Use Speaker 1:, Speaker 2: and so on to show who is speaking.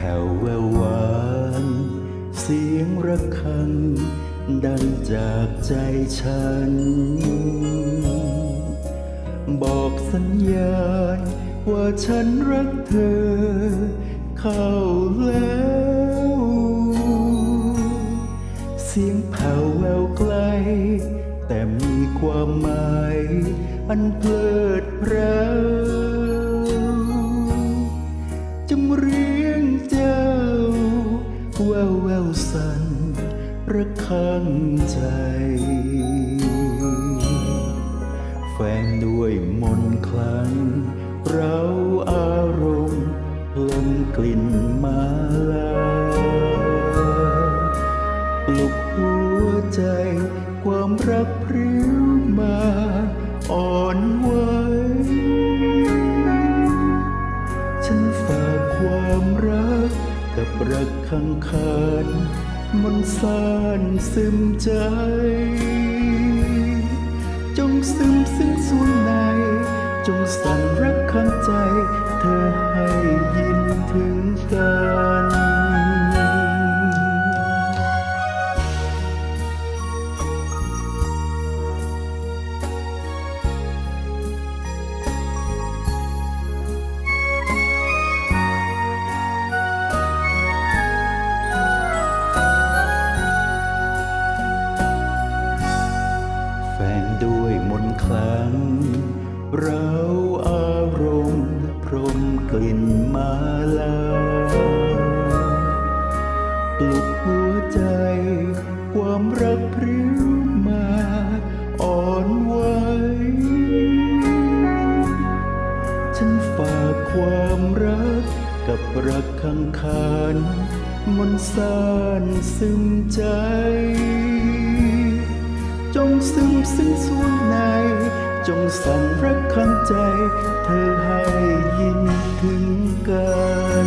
Speaker 1: แผ่วแวววานเสียงระฆัง ดังจากใจฉัน บอกสัญญาณว่าฉันรักเธอ เข้าแล้ว เสียงแผ่วแววไกล แต่มีความหมาย อันเพลิดเพลิน สันระคังใจแฝงด้วยมนคลัง เราอารมณ์ลินกลิ่นมาลาปลุกหัวใจ ความรักพริ้วมา อ่อนหวฉั กับรักข้างคานมันซ่านซึมใจ จงซึมซึ้งส่วนใน จงสั่นรักข้างใจ เธอให้ยินถึงกัน เราอารมณ์พรมกลิ่นมาลาปลุกหัวใจ ความรักพริ้วมาอ่อนไหวฉันฝากความรักกับรักข้างคานมนต์สานซึมใจ จงซึมซึ่งส่วนใน จงสั่นรักข้างใจ เธอให้ยินถึงกัน